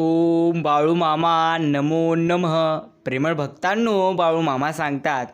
ओम बाळू मामा नमो नमः. प्रेमळ भक्तांनो बाळू मामा सांगतात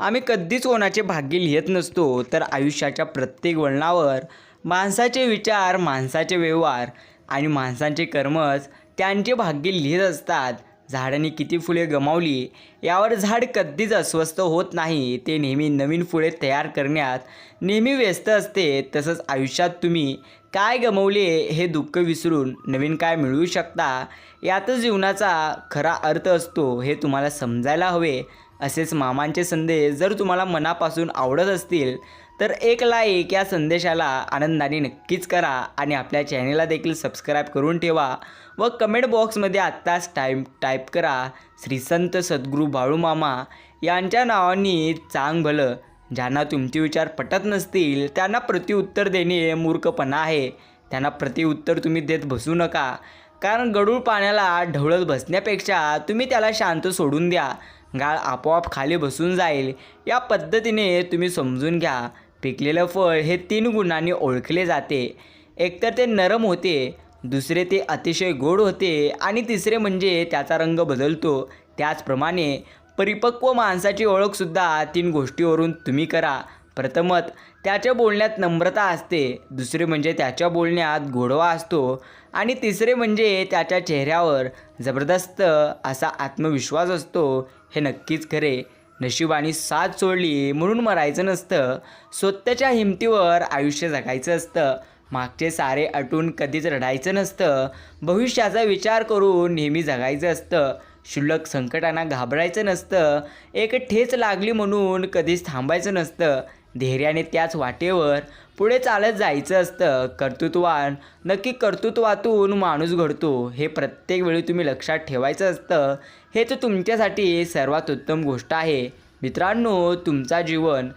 आम्ही कधीच कोणाचे भाग्य लिहित नसतो तर आयुष्याच्या प्रत्येक वळणावर माणसाचे विचार माणसाचे व्यवहार आणि माणसांचे कर्मच त्यांचे भाग्य लिहित असतात. झाडाने किती फुले गमावली यावर झाड कधीच अस्वस्थ होत नाही. ते नेहमी नवीन फुले तयार करण्यात नेहमी व्यस्त असते. तसंच आयुष्यात तुम्ही काय गमवले हे दुःख विसरून नवीन काय मिळवू शकता? यातच जीवनाचा खरा अर्थ असतो हे तुम्हाला समजायला हवे. असेच मामांचे संदेश जर तुम्हाला मनापासून आवडत असतील तर एक लाईक या संदेशाला आनंदाने नक्कीच करा आणि आपल्या चॅनेलला देखील सबस्क्राईब करून ठेवा व कमेंट बॉक्समध्ये आत्ताच टाईप टाईप करा. श्री संत सद्गुरू बाळूमामा यांच्या नावाने चांग भलं ज्यांना तुमचे विचार पटत नसतील त्यांना प्रतिउत्तर देणे मूर्खपणा आहे. त्यांना प्रतिउत्तर तुम्ही देत बसू नका. कारण गडूळ पाण्याला ढवळत बसण्यापेक्षा तुम्ही त्याला शांत सोडून द्या. गाळ आपोआप खाली बसून जाईल. या पद्धतीने तुम्ही समजून घ्या. पिकलेलं फळ हे तीन गुणांनी ओळखले जाते. एकतर ते नरम होते दुसरे ते अतिशय गोड होते आणि तिसरे म्हणजे त्याचा रंग बदलतो. त्याचप्रमाणे परिपक्व माणसाची ओळखसुद्धा तीन गोष्टीवरून तुम्ही करा. प्रथमत त्याच्या बोलण्यात नम्रता असते. दुसरे म्हणजे त्याच्या बोलण्यात गोडवा असतो. आणि तिसरे म्हणजे त्याच्या चेहऱ्यावर जबरदस्त असा आत्मविश्वास असतो. हे नक्कीच खरे. नशिबाने साथ सोडली म्हणून मरायचं नसतं. स्वतःच्या हिमतीवर आयुष्य जगायचं असतं. मागचे सारे अटून कधीच रडायचं नसतं. भविष्याचा विचार करून नेहमी जगायचं असतं. क्षुल्लक संकटांना घाबरायचं नसतं. एक ठेच लागली म्हणून कधीच थांबायचं नसतं. धैर्याने त्याच वाटेवर पुढे चालत जायचं असतं. कर्तृत्वान नक्की कर्तृत्वातून माणूस घडतो. हे प्रत्येक वेळी तुम्ही लक्षात ठेवायचं असतं. हेच तुमच्यासाठी सर्वात उत्तम गोष्ट आहे. मित्रांनो तुमचा जीवन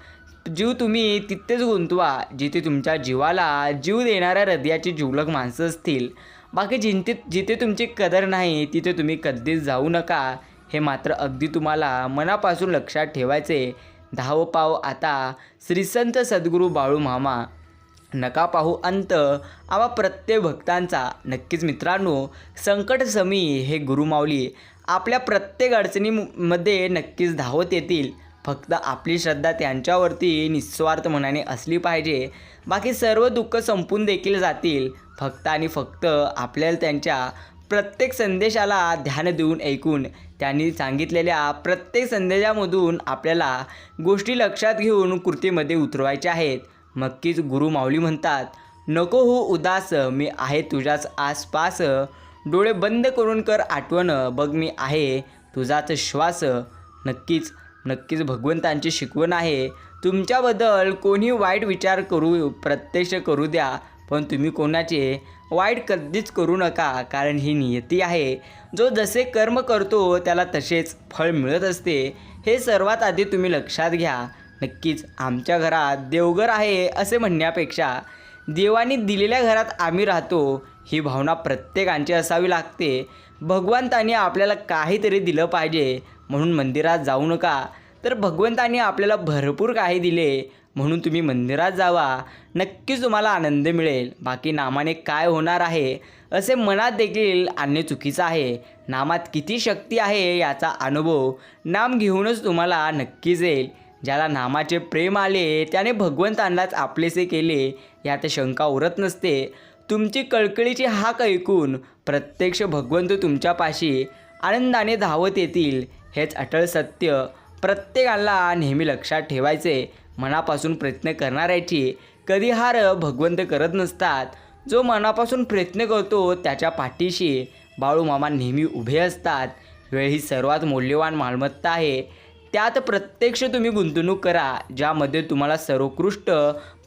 जीव तुम्ही तिथेच गुंतवा जिथे तुमच्या जीवाला जीव देणाऱ्या हृदयाची जिवलक माणसं असतील. बाकी जिंते जिथे तुमची कदर नाही तिथे तुम्ही कधीच जाऊ नका. हे मात्र अगदी तुम्हाला मनापासून लक्षात ठेवायचे. धाव पाव आता श्रीसंत सद्गुरू बाळू मामा. नका पाहू अंत आवा प्रत्येक भक्तांचा. नक्कीच मित्रांनो संकट समी हे गुरुमाऊली. आपल्या प्रत्येक अडचणीमध्ये नक्कीच धावत येतील. फक्त आपली श्रद्धा त्यांच्यावरती निस्वार्थ मनाने असली पाहिजे. बाकी सर्व दुःख संपून देखील जातील. फक्त आणि फक्त आपल्याला त्यांच्या प्रत्येक संदेशाला ध्यान देऊन ऐकून त्यांनी सांगितलेल्या प्रत्येक संदेशामधून आपल्याला गोष्टी लक्षात घेऊन कृतीमध्ये उतरवायच्या आहेत. नक्कीच गुरु माऊली म्हणतात नको हो उदास मी आहे तुझ्याच आसपास. डोळे बंद करून कर आठवण बघ मी आहे तुझाच श्वास. नक्कीच नक्कीच भगवंतांची शिकवण आहे. तुमच्याबद्दल कोणी वाईट विचार करू प्रत्यक्ष करू द्या पण तुम्ही कोणाचे वाईट कधीच करू नका कारण ही नियती आहे. जो जसे कर्म करतो त्याला तसेच फळ मिळत असते. हे सर्वात आधी तुम्ही लक्षात घ्या. नक्कीच आमच्या घरात देवघर आहे असे म्हणण्यापेक्षा देवाने दिलेल्या घरात आम्ही राहतो ही भावना प्रत्येकांची असावी लागते. भगवंताने आपल्याला काहीतरी दिलं पाहिजे म्हणून मंदिरात जाऊ नका. तर भगवंताने आपल्याला भरपूर काही दिले म्हणून तुम्ही मंदिरात जावा. नक्कीच तुम्हाला आनंद मिळेल. बाकी नामाने काय होणार आहे असे मनात देखील आणणे चुकीचं आहे. नामात किती शक्ती आहे याचा अनुभव नाम घेऊनच तुम्हाला नक्कीच येईल. ज्याला नामाचे प्रेम आले त्याने भगवंतांनाच आपलेसे केले यात शंका उरत नसते. तुमची कळकळीची हाक ऐकून प्रत्यक्ष भगवंत तुमच्यापाशी आनंदाने धावत येतील हेच अटळ सत्य. प्रत्येकाला नेहमी लक्षात ठेवायचे मनापासून प्रयत्न करणाऱ्याची कधी हार भगवंत करत नसतात. जो मनापासून प्रयत्न करतो त्याच्या पाठीशी बाळूमामा नेहमी उभे असतात. वेळ ही सर्वात मौल्यवान मालमत्ता आहे. त्यात प्रत्यक्ष तुम्ही गुंतवणूक करा ज्यामध्ये तुम्हाला सर्वोत्कृष्ट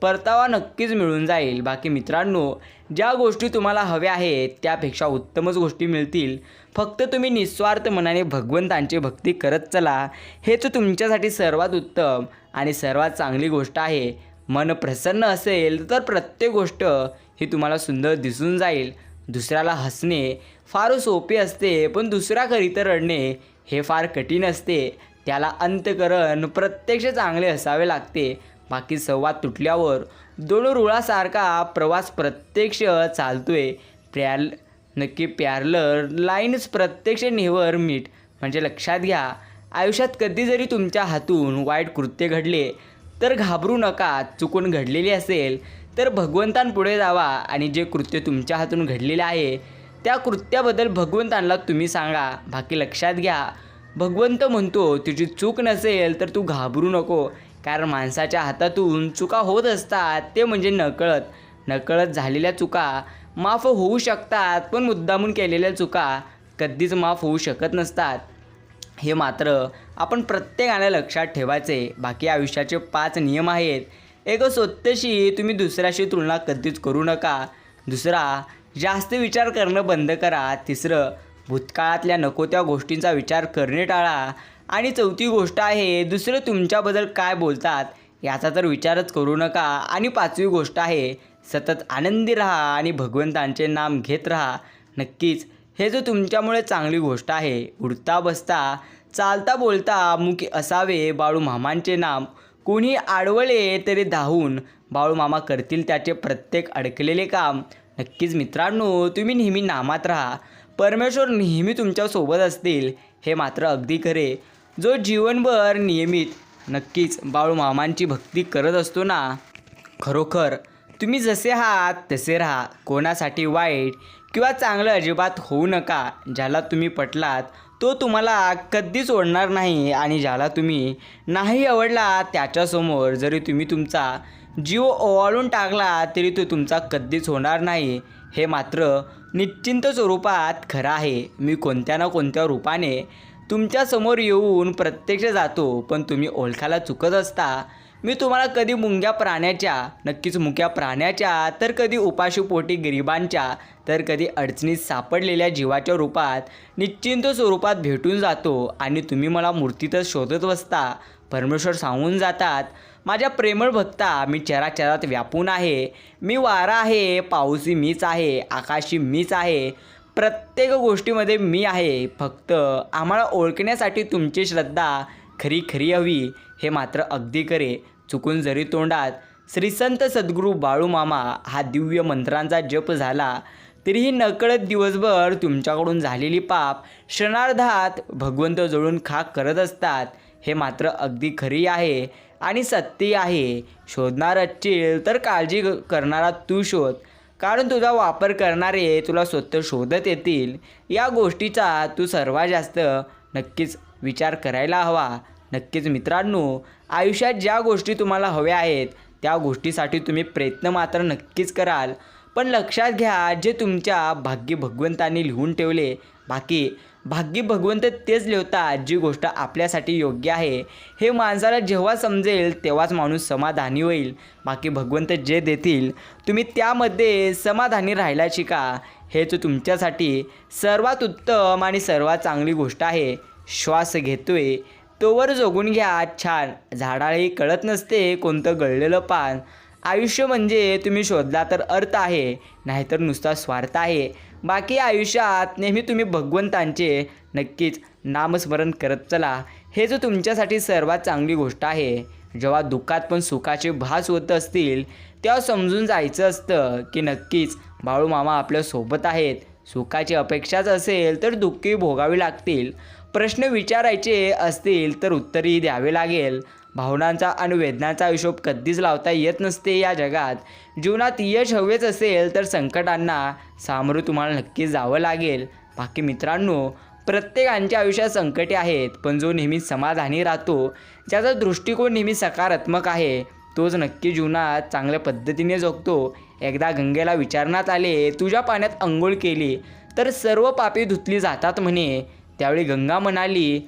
परतावा नक्कीच मिळून जाईल. बाकी मित्रांनो ज्या गोष्टी तुम्हाला हव्या आहेत त्यापेक्षा उत्तमच गोष्टी मिळतील. फक्त तुम्ही निस्वार्थ मनाने भगवंतांची भक्ती करत चला. हेच तुमच्यासाठी सर्वात उत्तम आणि सर्वात चांगली गोष्ट आहे. मन प्रसन्न असेल तर प्रत्येक गोष्ट ही तुम्हाला सुंदर दिसून जाईल. दुसऱ्याला हसणे फार सोपे असते पण दुसऱ्याकरिता रडणे हे फार कठीण असते. त्याला अंतकरण प्रत्यक्ष चांगले असावे लागते. बाकी संवाद तुटल्यावर दोन रुळासारखा प्रवास प्रत्यक्ष चालतोय. प्र्याल नक्की प्यारलर लाईन्स प्रत्यक्ष नेवर मीठ म्हणजे लक्षात घ्या आयुष्यात कधी जरी तुमच्या हातून वाईट कृत्य घडले तर घाबरू नका. चुकून घडलेली असेल तर भगवंतांपुढे जावा आणि जे कृत्य तुमच्या हातून घडलेले आहे त्या कृत्याबद्दल भगवंतांना तुम्ही सांगा. बाकी लक्षात घ्या भगवंत म्हणतो तुझी चूक नसेल तर तू घाबरू नको. कारण माणसाच्या हातातून चुका होत असतात ते म्हणजे नकळत. नकळत झालेल्या चुका माफ होऊ शकतात पण मुद्दामून केलेल्या चुका कधीच माफ होऊ शकत नसतात. हे मात्र आपण प्रत्येकाने लक्षात ठेवायचे. बाकी आयुष्याचे पाच नियम आहेत. एक स्वतःशी तुम्ही दुसऱ्याशी तुलना कधीच करू नका. दुसरा जास्त विचार करणं बंद करा. तिसरं भूतकाळातल्या नको त्या गोष्टींचा विचार करणे टाळा. आणि चौथी गोष्ट आहे दुसरे तुमच्याबद्दल काय बोलतात? याचा तर विचारच करू नका. आणि पाचवी गोष्ट आहे सतत आनंदी राहा आणि भगवंतांचे नाम घेत राहा. नक्कीच हे जो तुमच्यामुळे चांगली गोष्ट आहे उडता बसता चालता बोलता मुखी असावे बाळू मामांचे नाम. कोणी आडवले तरी धावून बाळू मामा करतील त्याचे प्रत्येक अडकलेले काम. नक्कीच मित्रांनो तुम्ही नेहमी नामात राहा. परमेश्वर नेहमी तुमच्यासोबत असतील हे मात्र अगदी खरे. जो जीवनभर नियमित नक्कीच बाळू मामांची भक्ती करत असतो ना खरोखर तुम्ही जसे आहात तसे राहा. कोणासाठी वाईट किंवा चांगलं अजिबात होऊ नका. ज्याला तुम्ही पटलात तो तुम्हाला कधीच ओढणार नाही आणि ज्याला तुम्ही नाही आवडला त्याच्यासमोर जरी तुम्ही तुमचा जीव ओवाळून टाकला तरी तो तुमचा कधीच होणार नाही. हे मात्र निश्चिंत स्वरूपात खरं आहे. मी कोणत्या ना कोणत्या रूपाने तुमच्यासमोर येऊन प्रत्यक्ष जातो पण तुम्ही ओळखायला चुकत असता. मी तुम्हाला कधी मुंग्या प्राण्याच्या नक्कीच मुक्या प्राण्याच्या तर कधी उपाशीपोटी गरिबांच्या तर कधी अडचणीत सापडलेल्या जीवाच्या रूपात निश्चिंत स्वरूपात भेटून जातो आणि तुम्ही मला मूर्तीतच शोधत बसता परमेश्वर सांगून जातात माझ्या प्रेमळ भक्ता मी चराचरात व्यापून आहे मी वारा आहे पाऊसी मीच आहे आकाशी मीच आहे प्रत्येक गोष्टीमध्ये मी आहे. फक्त आम्हाला ओळखण्यासाठी तुमची श्रद्धा खरी खरी हवी हे मात्र अगदी करे चुकून जरी तोंडात श्रीसंत सद्गुरू बाळूमामा हा दिव्य मंत्रांचा जप झाला तरीही नकळत दिवसभर तुमच्याकडून झालेली पाप क्षणार्धात भगवंत जळून खाक करत असतात हे मात्र अगदी खरी आहे आणि सत्य आहे. शोधणार असशील तर काळजी करणारा तू शोध. कारण तुझा वापर करणारे तुला स्वतः शोधत येतील. या गोष्टीचा तू सर्वात जास्त नक्कीच विचार करायला हवा. नक्कीच मित्रांनो आयुष्यात ज्या गोष्टी तुम्हाला हव्या आहेत त्या गोष्टीसाठी तुम्ही प्रयत्न मात्र नक्कीच कराल. पण लक्षात घ्या जे तुमच्या भाग्य भगवंतांनी लिहून ठेवले बाकी भाग्य भगवंत तेच लिहितात जी गोष्ट आपल्यासाठी योग्य आहे. हे माणसाला जेव्हा समजेल तेव्हाच माणूस समाधानी होईल. बाकी भगवंत जे देतील तुम्ही त्यामध्ये समाधानी राहायला शिका. हेच तुमच्यासाठी सर्वात उत्तम आणि सर्वात चांगली गोष्ट आहे. श्वास घेतोय तोवर जोगून घ्या. छान. झाडालाही कळत नसते कोणतं गळलेलं पान. आयुष्य म्हणजे तुम्ही शोधला तर अर्थ आहे नाहीतर नुसता स्वार्थ आहे. बाकी आयुष्यात नेहमी तुम्ही भगवंतांचे नक्कीच नामस्मरण करत चला. हे जो तुमच्यासाठी सर्वात चांगली गोष्ट आहे जेव्हा दुःखात पण सुखाचे भास होत असतील तेव्हा समजून जायचं असतं की नक्कीच बाळूमामा आपल्यासोबत आहेत. सुखाची अपेक्षाच असेल तर दुःखी भोगावी लागतील. प्रश्न विचारायचे असतील तर उत्तरही द्यावे लागेल. भावनांचा आणि वेदनांचा हिशोब कधीच लावता येत नसते या जगात. जीवनात यश हवेच असेल तर संकटांना सामोरं तुम्हाला नक्की जावं लागेल. बाकी मित्रांनो प्रत्येकांच्या आयुष्यात संकटे आहेत पण जो नेहमी समाधानी राहतो ज्याचा दृष्टिकोन नेहमी सकारात्मक आहे तोच नक्की जीवनात चांगल्या पद्धतीने जगतो. एकदा गंगेला विचारण्यात आले तुझ्या पाण्यात अंघोळ केली तर सर्व पापी धुतली जातात म्हणे. त्यावेळी गंगा म्हणाली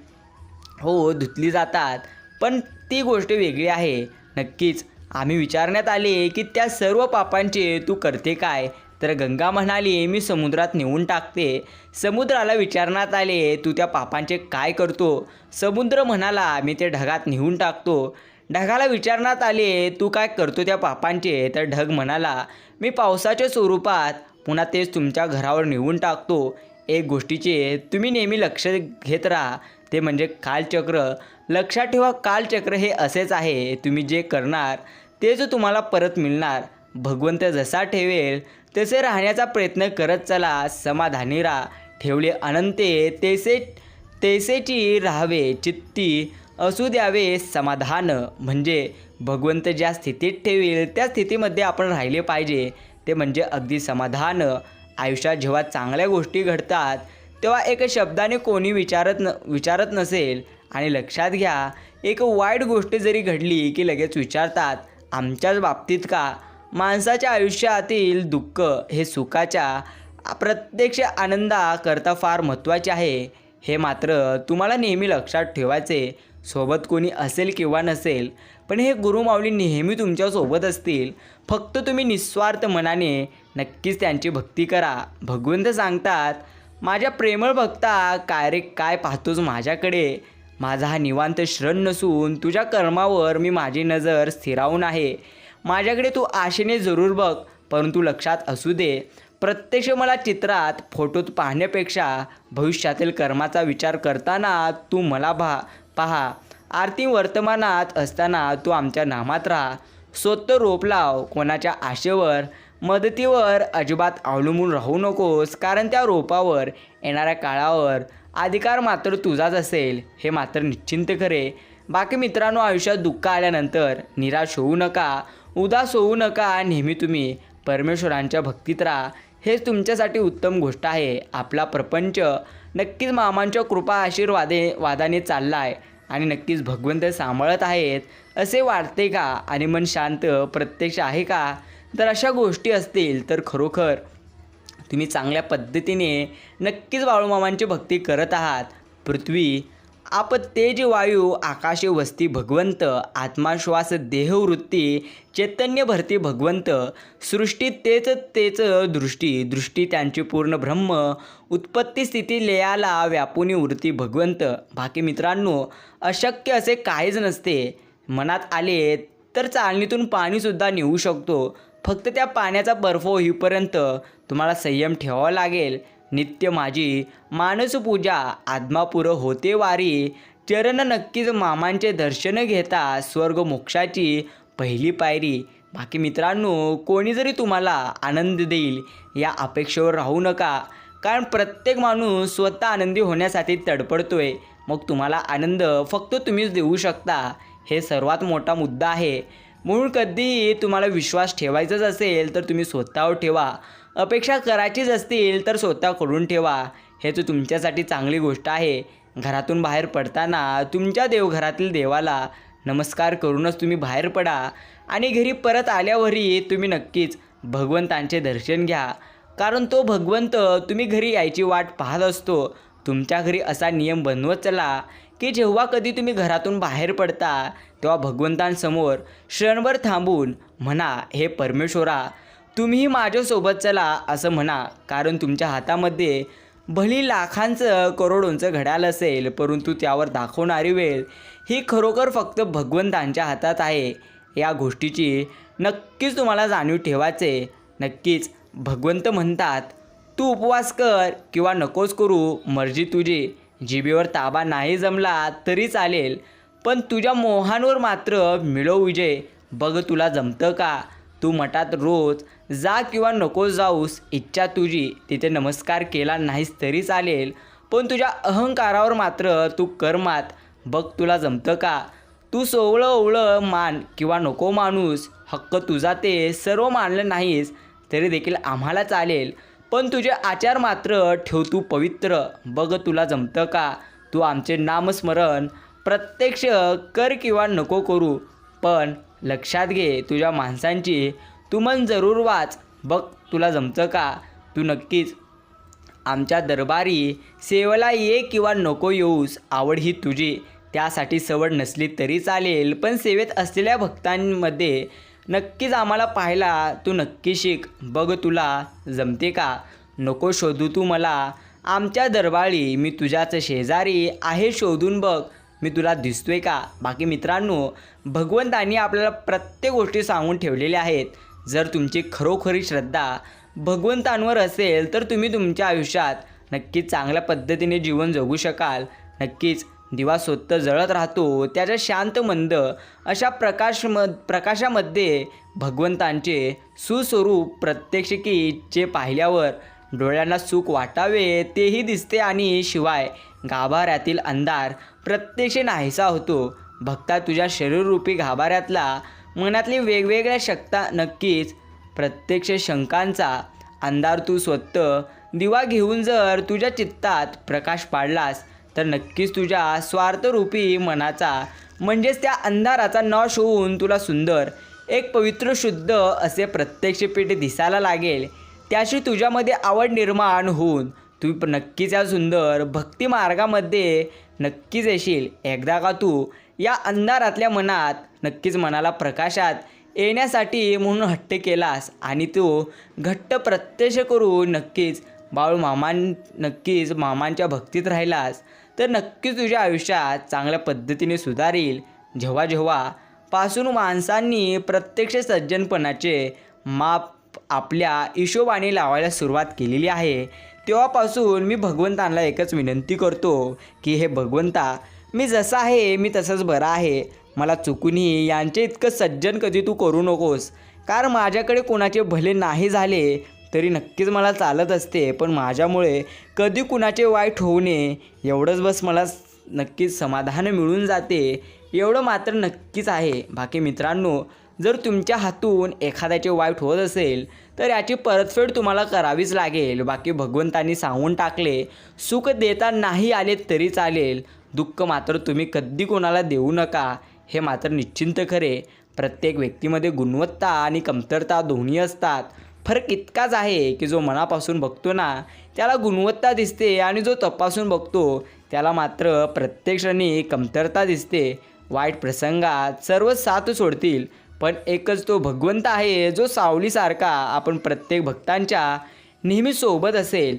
हो धुतली जातात. पण ती गोष्ट वेगळी आहे. नक्कीच आम्ही विचारण्यात आले की त्या सर्व पापांचे तू करते काय? तर गंगा म्हणाली मी समुद्रात नेऊन टाकते. समुद्राला विचारण्यात आले तू त्या पापांचे काय करतो? समुद्र म्हणाला मी ते ढगात नेऊन टाकतो. ढगाला विचारण्यात आले तू काय करतो त्या पापांचे? तर ढग म्हणाला मी पावसाच्या स्वरूपात पुन्हा तेच तुमच्या घरावर नेऊन टाकतो. एक गोष्टीचे तुम्ही नेहमी लक्ष घेत राहा. ते म्हणजे कालचक्र. लक्षात ठेवा कालचक्र हे असेच आहे तुम्ही जे करणार तेच तुम्हाला परत मिळणार भगवंत जसा ठेवेल तसे राहण्याचा प्रयत्न करत चला समाधानी राहा. ठेवले अनंते तेसे तेसेची राहावे चित्ती असू द्यावे समाधान. म्हणजे भगवंत ज्या स्थितीत ठेवेल त्या स्थितीमध्ये आपण राहिले पाहिजे. ते म्हणजे अगदी समाधान. आयुष्यात जेव्हा चांगल्या गोष्टी घडतात तेव्हा एक शब्दाने कोणी विचारत न विचारत नसेल आणि लक्षात घ्या एक वाईट गोष्ट जरी घडली की लगेच विचारतात आमच्याच बाबतीत का? माणसाच्या आयुष्यातील दुःख हे सुखाच्या प्रत्यक्ष आनंदाकरता फार महत्त्वाचे आहे. हे मात्र तुम्हाला नेहमी लक्षात ठेवायचे सोबत कोणी असेल किंवा नसेल पण हे गुरुमाऊली नेहमी तुमच्यासोबत असतील. फक्त तुम्ही निस्वार्थ मनाने नक्कीच त्यांची भक्ती करा. भगवंत सांगतात माझ्या प्रेमळ भक्ता काय रे काय पाहतोस माझ्याकडे? माझा हा निवांत श्रण नसून तुझ्या कर्मावर मी माझी नजर स्थिरावून आहे. माझ्याकडे तू आशेने जरूर बघ परंतु लक्षात असू दे. प्रत्यक्ष मला चित्रात फोटोत पाहण्यापेक्षा भविष्यातील कर्माचा विचार करताना तू मला भा पहा. आरती वर्तमानात असताना तू आमच्या नामात राहा. स्वतः रोप लाव कोणाच्या आशेवर? मदतीवर अजिबात अवलंबून राहू नकोस कारण त्या रोपावर येणाऱ्या काळावर अधिकार मात्र तुझाच असेल हे मात्र निश्चिंत खरे. बाकी मित्रांनो आयुष्यात दुःख आल्यानंतर निराश होऊ नका उदास होऊ नका नेहमी तुम्ही परमेश्वरांच्या भक्तीत राहा. हेच तुमच्यासाठी उत्तम गोष्ट आहे. आपला प्रपंच नक्कीच मामांच्या कृपा आशीर्वादे वादाने चालला आहे आणि नक्कीच भगवंत सांभाळत आहेत. असे वाटते का? आणि मन शांत प्रत्यक्ष आहे का? तर अशा गोष्टी असतील तर खरोखर तुम्ही चांगल्या पद्धतीने नक्कीच बाळूमामांची भक्ती करत आहात. पृथ्वी आप तेज वायू आकाशे वस्ती भगवंत आत्माश्वास देहवृत्ती चैतन्य भरती भगवंत सृष्टी तेच तेच दृष्टी दृष्टी त्यांची पूर्ण ब्रह्म उत्पत्ती स्थिती लयाला व्यापुनी वृत्ती भगवंत. बाकी मित्रांनो अशक्य असे काहीच नसते. मनात आले तर चालणीतून पाणीसुद्धा नेऊ शकतो. फक्त त्या पाण्याचा बर्फ होईपर्यंत तुम्हाला संयम ठेवावा लागेल. नित्य माझी मानसपूजा आत्मापुर होते वारी. चरण नक्कीच मामांचे दर्शन घेता स्वर्ग मोक्षाची पहिली पायरी. बाकी मित्रांनो कोणी जरी तुम्हाला आनंद देईल या अपेक्षेवर राहू नका. कारण प्रत्येक माणूस स्वतः आनंदी होण्यासाठी तडपडतोय. मग तुम्हाला आनंद फक्त तुम्हीच देऊ शकता. हे सर्वात मोठा मुद्दा आहे. मूळ कधीही तुम्हाला विश्वास ठेवायचाच असेल तर तुम्ही स्वतःवर ठेवा. अपेक्षा करायचीच असतील तर स्वतः करून ठेवा. हे तर तुमच्यासाठी चांगली गोष्ट आहे. घरातून बाहेर पडताना तुमच्या देवघरातील देवाला नमस्कार करूनच तुम्ही बाहेर पडा. आणि घरी परत आल्यावरही तुम्ही नक्कीच भगवंतांचे दर्शन घ्या. कारण तो भगवंत तुम्ही घरी यायची वाट पाहत असतो. तुमच्या घरी असा नियम बनवत चला की जेव्हा कधी तुम्ही घरातून बाहेर पडता तेव्हा भगवंतांसमोर क्षणभर थांबून म्हणा हे परमेश्वरा तुम्ही माझ्यासोबत चला असं म्हणा. कारण तुमच्या हातामध्ये भली लाखांचं करोडोंचं घड्याळ असेल परंतु त्यावर दाखवणारी वेळ ही खरोखर फक्त भगवंतांच्या हातात आहे. या गोष्टीची नक्कीच तुम्हाला जाणीव ठेवायचे नक्कीच भगवंत म्हणतात तू उपवास कर किंवा नकोच करू मर्जी तुझी. जिभेवर ताबा नाही जमला तरी चालेल. पण तुझ्या मोहांवर मात्र मिळव विजय. बघ तुला जमतं का? तू मठात रोज जा किंवा नको जाऊस इच्छा तुझी. तिथे नमस्कार केला नाहीस तरी चालेल. पण तुझ्या अहंकारावर मात्र तू कर्मात बघ तुला जमतं का? तू सोवळं ओवळं मान किंवा नको माणूस. हक्क तुझा ते सर्व मानलं नाहीस तरी देखील आम्हाला चालेल. पण तुझे आचार मात्र ठेव तू पवित्र. बघ तुला जमतं का? तू आमचे नामस्मरण प्रत्यक्ष कर किंवा नको करू पण लक्षात घे तुझ्या माणसांची तू मन जरूर वाच. बघ तुला जमतं का? तू नक्कीच. आमच्या दरबारी सेवेला ये किंवा नको येऊस आवड ही तुझी. त्यासाठी सवड नसली तरी चालेल पण सेवेत असलेल्या भक्तांमध्ये नक्कीच आम्हाला पाहायला तू नक्की शिक. बघ तुला जमते का? नको शोधू तू मला. आमच्या दरबारी मी तुझ्याच शेजारी आहे शोधून बघ. मी तुला दिसतोय का? बाकी मित्रांनो भगवंतांनी आपल्याला प्रत्येक गोष्टी सांगून ठेवलेल्या आहेत. जर तुमची खरोखरी श्रद्धा भगवंतांवर असेल तर तुम्ही तुमच्या आयुष्यात नक्कीच चांगल्या पद्धतीने जीवन जगू शकाल. नक्कीच दिवा स्वतः जळत राहतो त्याच्या शांत मंद अशा प्रकाश म प्रकाशामध्ये भगवंतांचे सुस्वरूप प्रत्यक्ष की जे पाहिल्यावर डोळ्यांना सुख वाटावे तेही दिसते आणि शिवाय गाभाऱ्यातील अंधार प्रत्यक्ष नाहीसा होतो. भक्ता तुझ्या शरीररूपी गाभाऱ्यातला मनातली वेगवेगळ्या शक्ता नक्कीच. प्रत्यक्ष शंकांचा अंधार तू स्वतः दिवा घेऊन जर तुझ्या चित्तात प्रकाश पाडलास तर नक्कीच तुझ्या स्वार्थरूपी मनाचा म्हणजेच त्या अंधाराचा नाश होऊन तुला सुंदर एक पवित्र शुद्ध असे प्रत्यक्ष पीठ दिसायला लागेल. त्याशी तुझ्यामध्ये आवड निर्माण होऊन तू नक्कीच या सुंदर भक्ती मार्गामध्ये नक्कीच येशील. एकदा का तू? या अंधारातल्या मनात नक्कीच मनाला प्रकाशात येण्यासाठी म्हणून हट्ट केलास आणि तो घट्ट प्रत्यक्ष करून नक्कीच बाळू मामां नक्कीच मामांच्या भक्तीत राहिलास तर नक्कीच तुझ्या आयुष्यात चांगल्या पद्धतीने सुधारील. जेव्हा जेव्हा पासून माणसांनी प्रत्यक्ष सज्जनपणाचे माप आपल्या हिशोबाने लावायला सुरुवात केलेली आहे तेव्हापासून मी भगवंतांना एकच विनंती करतो की हे भगवंता मी जसा आहे मी तसंच बरा आहे. मला चुकूनही यांचे इतकं सज्जन कधी तू करू नकोस. कारण माझ्याकडे कोणाचे भले नाही झाले तरी नक्कीच मला चालत असते. पण माझ्यामुळे कधी कुणाचे वाईट होऊ नये एवढंच बस मला नक्कीच समाधान मिळून जाते. एवढं मात्र नक्कीच आहे. बाकी मित्रांनो जर तुमच्या हातून एखाद्याचे वाईट होत असेल तर याची परतफेड तुम्हाला करावीच लागेल. बाकी भगवंतांनी सांगून टाकले सुख देता नाही आले तरी चालेल. दुःख मात्र तुम्ही कधी कोणाला देऊ नका हे मात्र निश्चिंत खरे. प्रत्येक व्यक्तीमध्ये गुणवत्ता आणि कमतरता दोन्ही असतात. फरक इतकाच आहे की जो मनापासून बघतो ना त्याला गुणवत्ता दिसते आणि जो तपासून बघतो त्याला मात्र प्रत्येक क्षणी कमतरता दिसते. वाईट प्रसंगात सर्व साथ सोडतील. पण एकच तो भगवंत आहे जो सावलीसारखा आपण प्रत्येक भक्तांच्या नेहमी सोबत असेल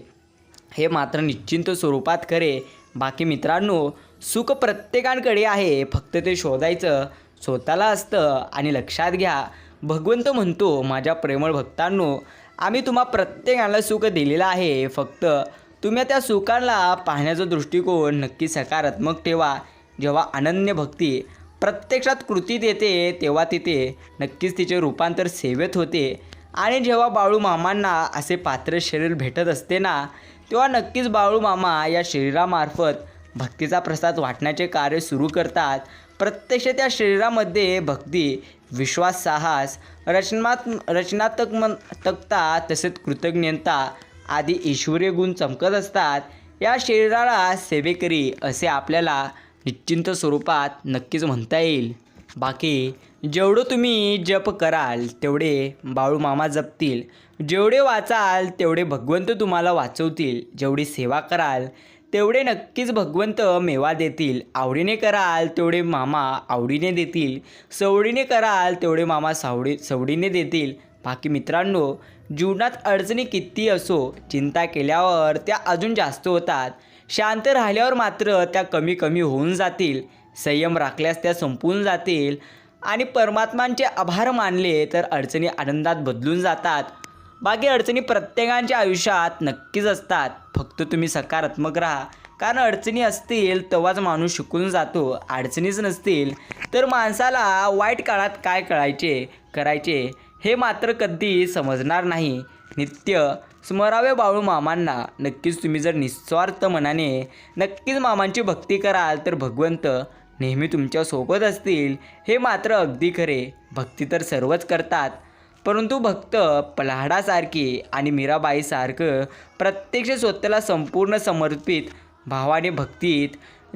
हे मात्र निश्चिंत स्वरूपात खरे. बाकी मित्रांनो सुख प्रत्येकांकडे आहे फक्त ते शोधायचं स्वतःला असतं आणि लक्षात घ्या भगवंत म्हणतो माझ्या प्रेमळ भक्तांनो आम्ही तुम्हा प्रत्येकाला सुख दिलेलं आहे फक्त तुम्ही त्या सुखाला पाहण्याचा दृष्टिकोन नक्की सकारात्मक ठेवा. जेव्हा अनन्य भक्ती प्रत्यक्षात कृतीत येते तेव्हा तिथे नक्कीच तिचे रूपांतर सेवेत होते. आणि जेव्हा बाळू मामांना असे पात्र शरीर भेटत असते ना तेव्हा नक्कीच बाळू मामा या शरीरामार्फत भक्तीचा प्रसाद वाटण्याचे कार्य सुरू करतात. प्रत्यक्ष त्या शरीरामध्ये भक्ती विश्वास साहस रचनात् रचनात्मकता तसेच कृतज्ञता आदी ईश्वरीय गुण चमकत असतात. या शरीराला सेवेकरी असे आपल्याला निश्चिंत स्वरूपात नक्कीच म्हणता येईल. बाकी जेवढं तुम्ही जप कराल तेवढे बाळू मामा जपतील. जेवढे वाचाल तेवढे भगवंत तुम्हाला वाचवतील. जेवढी सेवा कराल तेवढे नक्कीच भगवंत मेवा देतील. आवडीने कराल तेवढे मामा आवडीने देतील. सवडीने कराल तेवढे मामा सावडी सवडीने देतील. बाकी मित्रांनो जीवनात अडचणी किती असो चिंता केल्यावर त्या अजून जास्त होतात. शांत राहिल्यावर मात्र त्या कमी कमी होऊन जातील. संयम राखल्यास त्या संपून जातील. आणि परमात्मांचे आभार मानले तर अडचणी आनंदात बदलून जातात. बाकी अडचणी प्रत्येकांच्या आयुष्यात नक्कीच असतात. फक्त तुम्ही सकारात्मक राहा. कारण अडचणी असतील तेव्हाच माणूस शिकून जातो. अडचणीच नसतील तर माणसाला वाईट काळात काय कळायचे? करायचे? हे मात्र कधी समजणार नाही. नित्य स्मरावे बाळू मामांना नक्कीच तुम्ही जर निस्वार्थ मनाने नक्कीच मामांची भक्ती कराल तर भगवंत नेहमी तुमच्यासोबत असतील हे मात्र अगदी खरे. भक्ती तर सर्वच करतात. परंतु भक्त पल्हाडासारखी आणि मीराबाईसारखं प्रत्यक्ष स्वतःला संपूर्ण समर्पित भावाने भक्तीत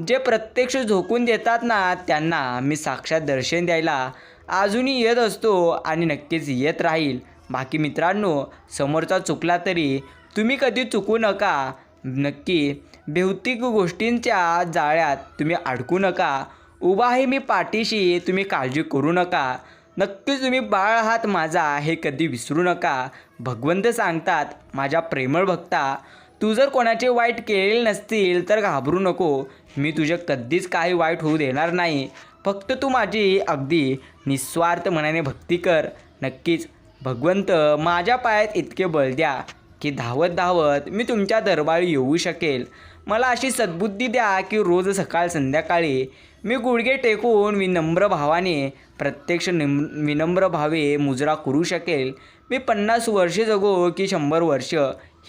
जे प्रत्यक्ष झोकून देतात ना त्यांना मी साक्षात दर्शन द्यायला अजूनही येत असतो आणि नक्कीच येत राहील. बाकी मित्रांनो समोरचा चुकला तरी तुम्ही कधी चुकू नका. नक्की भौतिक गोष्टींच्या जाळ्यात तुम्ही अडकू नका. उभा आहे मी पाठीशी तुम्ही काळजी करू नका. नक्कीच तुम्ही बाळ आहात माझा हे कधी विसरू नका. भगवंत सांगतात माझ्या प्रेमळ भक्ता तू जर कोणाचे वाईट केलेले नसतील तर घाबरू नको. मी तुझे कधीच काही वाईट होऊ देणार नाही. फक्त तू माझी अगदी निस्वार्थ मनाने भक्ती कर. नक्कीच भगवंत माझ्या पायात इतके बळ द्या की धावत धावत मी तुमच्या दरबारी येऊ शकेल. मला अशी सद्बुद्धी द्या की रोज सकाळ संध्याकाळी मी गुडघे टेकून विनम्र भावाने प्रत्यक्ष निम विनम्र भावे मुजरा करू शकेल. मी पन्नास वर्षे जगो की शंभर वर्ष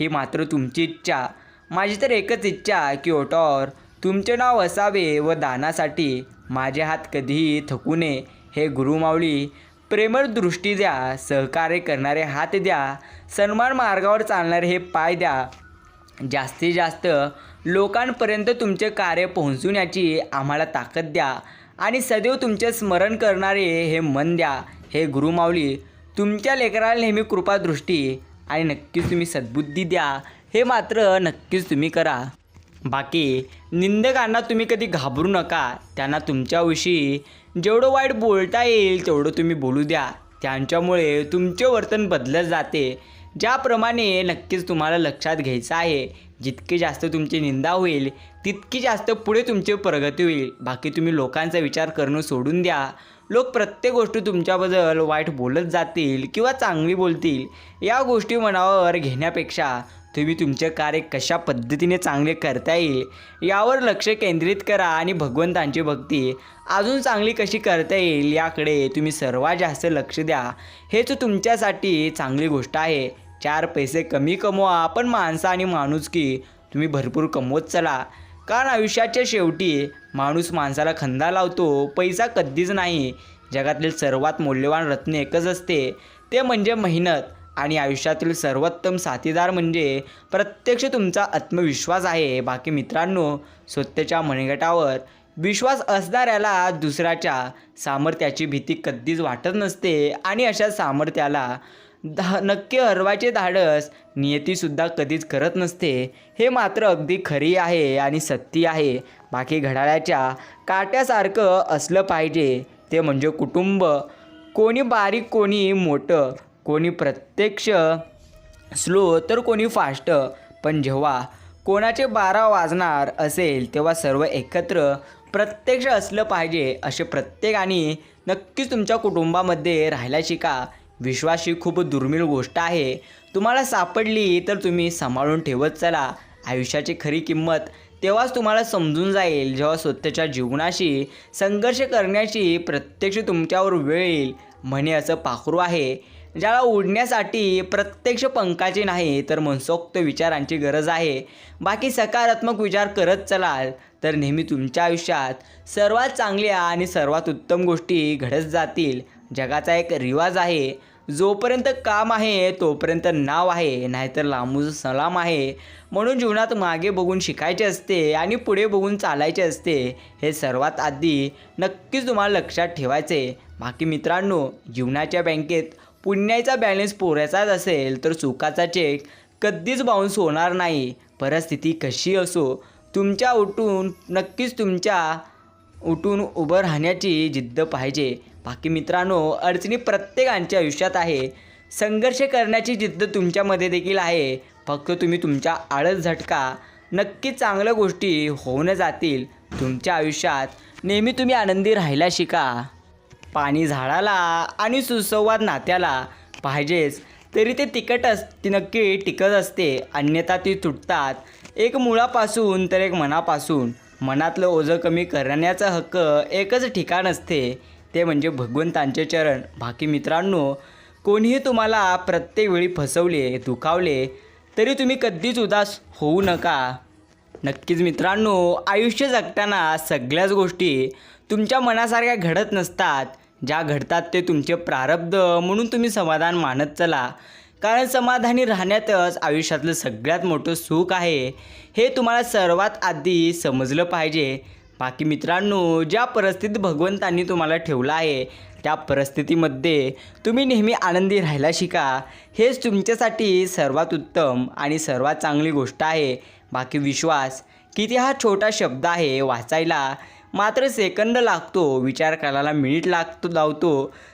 ही मात्र तुमची इच्छा. माझी तर एकच इच्छा की ओटॉर तुमचे नाव असावे व दानासाठी माझे हात कधीही थकू नये. हे गुरुमावळी प्रेमळ दृष्टी द्या सहकार्य करणारे हात द्या सन्मान मार्गावर चालणारे हे पाय द्या. जास्तीत जास्त लोकांपर्यंत तुमचे कार्य पोहोचवण्याची आम्हाला ताकद द्या आणि सदैव तुमचे स्मरण करणारे हे मन द्या. हे गुरुमावली तुमच्या लेकराला नेहमी कृपादृष्टी आणि नक्कीच तुम्ही सद्बुद्धी द्या. हे मात्र नक्कीच तुम्ही करा. बाकी निंदकांना तुम्ही कधी घाबरू नका. त्यांना तुमच्याविषयी जेवढं वाईट बोलता येईल तेवढं तुम्ही बोलू द्या. त्यांच्यामुळे तुमचे वर्तन बदलत जाते. ज्याप्रमाणे नक्कीच तुम्हाला लक्षात घ्यायचं आहे जितकी जास्त तुमची निंदा होईल तितकी जास्त पुढे तुमची प्रगती होईल. बाकी तुम्ही लोकांचा विचार करणं सोडून द्या. लोक प्रत्येक गोष्ट तुमच्याबद्दल वाईट बोलत जातील किंवा चांगली बोलतील या गोष्टी मनावर घेण्यापेक्षा तुम्ही तुमचे कार्य कशा पद्धतीने चांगले करता येईल यावर लक्ष केंद्रित करा आणि भगवंतांची भक्ती अजून चांगली कशी करता येईल याकडे तुम्ही सर्वात जास्त लक्ष द्या. हेच तुमच्यासाठी चांगली गोष्ट आहे. चार पैसे कमी कमवा पण माणसं आणि माणुसकी तुम्ही भरपूर कमवत चला. कारण आयुष्याच्या शेवटी माणूस माणसाला खंदा लावतो पैसा कधीच नाही. जगातील सर्वात मौल्यवान रत्न एकच असते. ते म्हणजे मेहनत. आणि आयुष्यातील सर्वोत्तम साथीदार म्हणजे प्रत्यक्ष तुमचा आत्मविश्वास आहे. बाकी मित्रांनो स्वतःच्या मनगटावर विश्वास असणाऱ्याला दुसऱ्याच्या सामर्थ्याची भीती कधीच वाटत नसते आणि अशा सामर्थ्याला धा नक्की हरवायचे धाडस नियतीसुद्धा कधीच करत नसते. हे मात्र अगदी खरी आहे आणि सत्य आहे. बाकी घड्याळाच्या काट्यासारखं असलं पाहिजे. ते म्हणजे कुटुंब. कोणी बारीक कोणी मोठं. कोणी प्रत्यक्ष स्लो तर कोणी फास्ट. पण जेव्हा कोणाचे बारा वाजणार असेल तेव्हा सर्व एकत्र प्रत्यक्ष असलं पाहिजे असे प्रत्येकाने नक्कीच तुमच्या कुटुंबामध्ये राहायला शिका. विश्वास ही खूप दुर्मिळ गोष्ट आहे. तुम्हाला सापडली तर तुम्ही सांभाळून ठेवत चला. आयुष्याची खरी किंमत तेव्हाच तुम्हाला समजून जाईल जेव्हा स्वतःच्या जीवनाशी संघर्ष करण्याची प्रत्यक्ष तुमच्यावर वेळ येईल. म्हणे असं पाखरू आहे. ज्याला उडण्यासाठी प्रत्यक्ष पंखाची नाही तर मनसोक्त विचारांची गरज आहे. बाकी सकारात्मक विचार करत चलाल तर नेहमी तुमच्या आयुष्यात सर्वात चांगल्या आणि सर्वात उत्तम गोष्टी घडत जातील. जगाचा एक रिवाज आहे जोपर्यंत काम आहे तोपर्यंत नाव आहे नाहीतर लांबून सलाम आहे. म्हणून जीवनात मागे बघून शिकायचे असते आणि पुढे बघून चालायचे असते हे सर्वात आधी नक्कीच तुम्हाला लक्षात ठेवायचे. बाकी मित्रांनो जीवनाच्या बँकेत पुण्याचा बॅलन्स पोरायचाच असेल तर चुकाचा चेक कधीच बाउन्स होणार नाही. परिस्थिती कशी असो तुमच्या उठून नक्कीच तुमच्या उठून उभं राहण्याची जिद्द पाहिजे. बाकी मित्रांनो अडचणी प्रत्येकांच्या आयुष्यात आहे. संघर्ष करण्याची जिद्द तुमच्यामध्ये देखील आहे. फक्त तुम्ही तुमच्या आळस झटका नक्कीच चांगल्या गोष्टी होऊन जातील. तुमच्या आयुष्यात नेहमी तुम्ही आनंदी राहायला शिका. पाणी झाडाला आणि सुसंवाद नात्याला. पाहिजेच तरी ते तिकट अस ती नक्की टिकत असते अन्यथा ती तुटतात. एक मुळापासून तर एक मनापासून. मनातलं ओझं कमी करण्याचा हक्क एकच ठिकाण असते ते म्हणजे भगवंतांचे चरण. बाकी मित्रांनो कोणीही तुम्हाला प्रत्येक वेळी फसवले दुखावले तरी तुम्ही कधीच उदास होऊ नका. नक्कीच मित्रांनो आयुष्य जगताना सगळ्याच गोष्टी तुमच्या मनासारख्या घडत नसतात. ज्या घडतात ते तुमचे प्रारब्ध म्हणून तुम्ही समाधान मानत चला. कारण समाधानी राहण्यातच आयुष्यातलं सगळ्यात मोठं सुख आहे. हे तुम्हाला सर्वात आधी समजलं पाहिजे. बाकी मित्रांनो ज्या परिस्थितीत भगवंतांनी तुम्हाला ठेवलं आहे त्या परिस्थितीमध्ये तुम्ही नेहमी आनंदी राहायला शिका. हेच तुमच्यासाठी सर्वात उत्तम आणि सर्वात चांगली गोष्ट आहे. बाकी विश्वास किती हा छोटा शब्द आहे वाचायला मात्र सेकंद लागतो विचार करायला मिनिट लागतो लावतो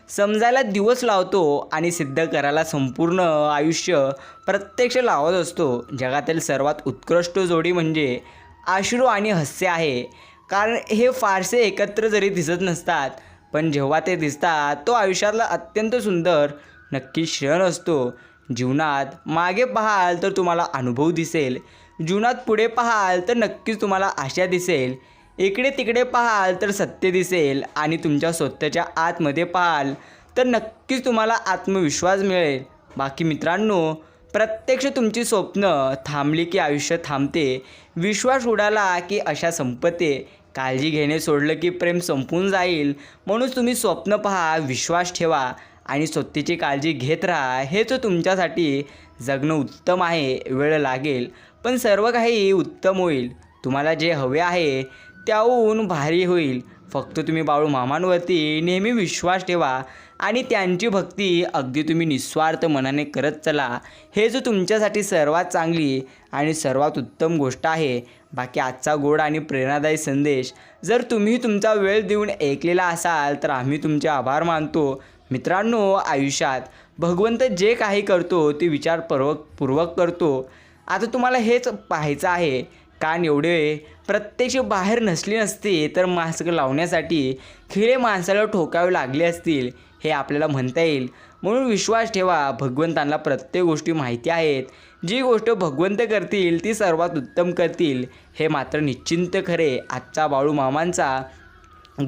समजायला दिवस लावतो आणि सिद्ध करायला संपूर्ण आयुष्य प्रत्यक्ष लावत असतो. जगातील सर्वात उत्कृष्ट जोडी म्हणजे आश्रू आणि हास्य आहे. कारण हे फारसे एकत्र जरी दिसत नसतात पण जेव्हा ते दिसतात तो आयुष्यातला अत्यंत सुंदर नक्की क्षण असतो. जीवनात मागे पाहाल तर तुम्हाला अनुभव दिसेल. जीवनात पुढे पाहाल तर नक्कीच तुम्हाला आशा दिसेल. इकडे तिकडे पाहाल तर सत्य दिसेल आणि तुमच्या स्वतःच्या आतमध्ये पाहाल तर नक्कीच तुम्हाला आत्मविश्वास मिळेल. बाकी मित्रांनो प्रत्यक्ष तुमची स्वप्न थांबली की आयुष्य थांबते. विश्वास उडाला की अशा संपते. काळजी घेणे सोडलं की प्रेम संपून जाईल. म्हणून तुम्ही स्वप्न पहा विश्वास ठेवा आणि स्वतःची काळजी घेत राहा. हेच तुमच्यासाठी जगणं उत्तम आहे वेळ लागेल. पण सर्व काही उत्तम होईल. तुम्हाला जे हवे आहे त्याहून भारी होईल. फक्त तुम्ही बाळू मामांवरती नेहमी विश्वास ठेवा आणि त्यांची भक्ती अगदी तुम्ही निस्वार्थ मनाने करत चला. हे जो तुमच्यासाठी सर्वात चांगली आणि सर्वात उत्तम गोष्ट आहे. बाकी आजचा गोड आणि प्रेरणादायी संदेश जर तुम्ही तुमचा वेळ देऊन ऐकलेला असाल तर आम्ही तुमचे आभार मानतो. मित्रांनो आयुष्यात भगवंत जे काही करतो ते विचारपूर्वक पूर्वक करतो. आता तुम्हाला हेच पाहायचं आहे. कान एवढे प्रत्यक्ष बाहेर नसली नसते तर मास्क लावण्यासाठी खिळे माणसाला ठोकावे लागले असतील हे आपल्याला म्हणता येईल. म्हणून विश्वास ठेवा भगवंतांना प्रत्येक गोष्टी माहिती आहेत. जी गोष्ट भगवंत करतील ती सर्वात उत्तम करतील. हे मात्र निश्चिंत खरे. आजचा बाळू मामांचा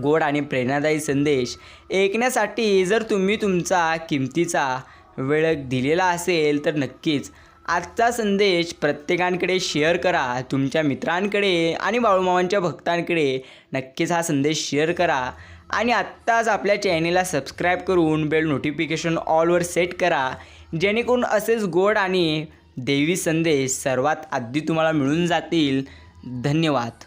गोड आणि प्रेरणादायी संदेश. ऐकण्यासाठी जर तुम्ही तुमचा किमतीचा वेळ दिलेला असेल तर नक्कीच आजचा संदेश प्रत्येकांकडे शेअर करा तुमच्या मित्रांकडे आणि बाळूमामांच्या भक्तांकडे. नक्कीच हा संदेश शेअर करा. आणि आत्ताच आपल्या चॅनेलला सबस्क्राईब करून बेल नोटिफिकेशन ऑलवर सेट करा. जेणेकरून असेच गोड आणि देवी संदेश सर्वात आधी तुम्हाला मिळून जातील. धन्यवाद.